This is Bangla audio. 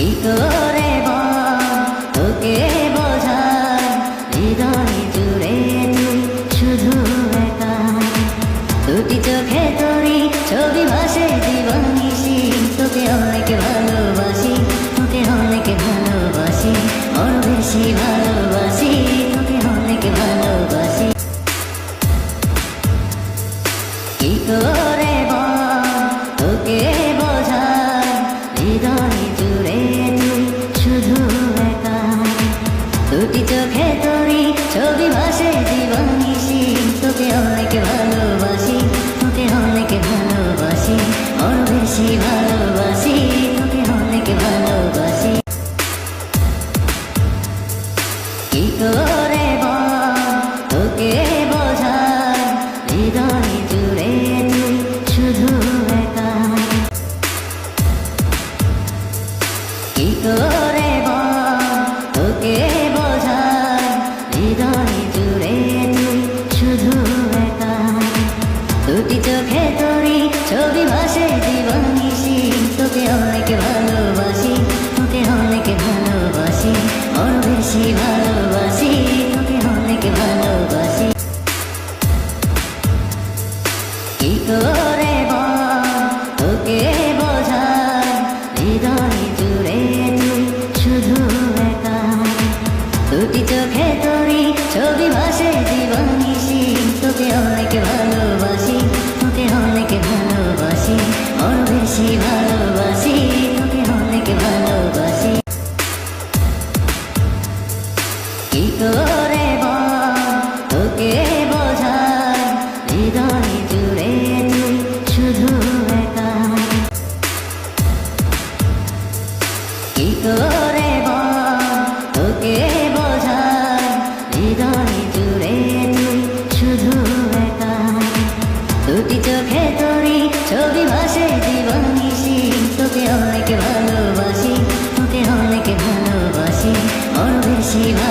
কি করে বল তোকে বোঝাই হৃদয় জুড়ে তুই শুধু একা। দুটি চোখে তোরি ছবি ভাসে জীবন নিশি। তোকে অনেক ভালোবাসি, তোকে অনেক ভালোবাসি, ওর বেশি ভালোবাসি, তোকে অনেক ভালোবাসি। কি করে চোখে তোরি ছবি ভাসে জীবন নিশি তোকে অনেক ভালোবাসি, তোকে অনেক ভালোবাসি ওর বেশি ভালোবাসি, তোকে অনেক ভালোবাসি। কি বেশি ভালোবাসি তোকে অনেক ভালোবাসি। কি করে তোকে বোঝাই হৃদয় জুড়ে তুই শুধু একা। দুটি চোখে তোরি ছবি ভাসে, জীবন তোকে অনেক ভালোবাসি বল তোকে বোঝাই হৃদয় জুড়ে তুই শুধু একা। কি করে তোকে বোঝাই হৃদয় জুড়ে তুই শুধু একা। দুটি চোখে তোরি ছবি ভাসে জীবন নিশি তোকে অনেক ভালোবাসি, তোকে অনেক ভালোবাসি ওর বেশি ভালোবাসি।